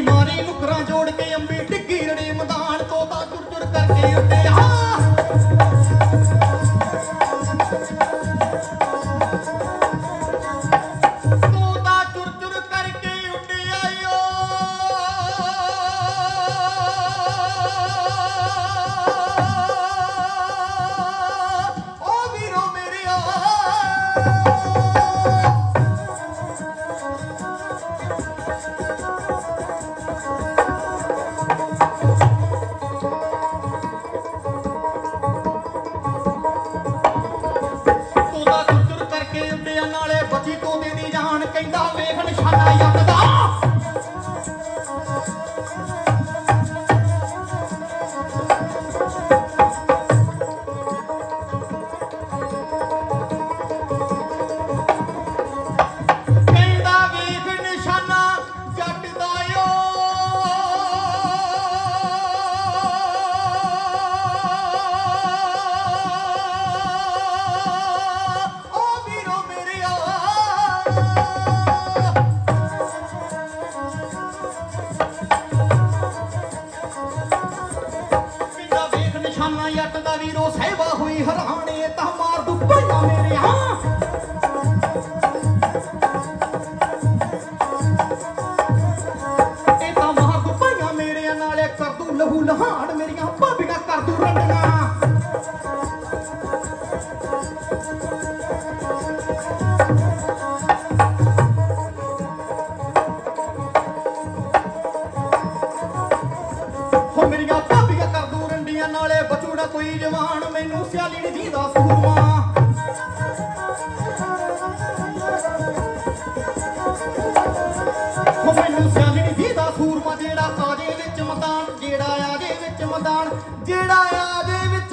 ਮਾਰੀ ਨੁਕਰਾਂ ਜੋੜ ਕੇ ਅੰਬੀ ਡਿੱਗੀ ਰੜੀ ਮੈਦਾਨ ਤੋਤਾ ਚੁਰ ਚੁਰ ਕਰਕੇ ਉੱਡਿਆ ਨਾਲੇ ਬਚੀ ਤੋਤੇ ਦੀ ਜੱਟ ਦਾ ਵੀਰੋ ਸਹਿਬਾ ਹੋਈ ਹਰਾਣੇ ਤਾਂ ਮਾਰ ਦੂ ਪੰਜਾ ਮੇਰਿਆ ਇਹ ਤਾਂ ਨਾ ਕੋਈ ਜਵਾਨ ਮੈਨੂੰ ਸਿਆਲੀ ਨੀ ਦੀਦਾ ਸੂਰਮਾ। ਹੋ ਮੈਨੂੰ ਸਿਆਲੀ ਨੀ ਦੀਦਾ ਸੂਰਮਾ ਜਿਹੜਾ ਆ ਆਜੇ ਵਿੱਚ ਮਦਾਨ ਜਿਹੜਾ ਆਜੇ ਵਿੱਚ ਮਦਾਨ ਜਿਹੜਾ ਆਜੇ ਵਿੱਚ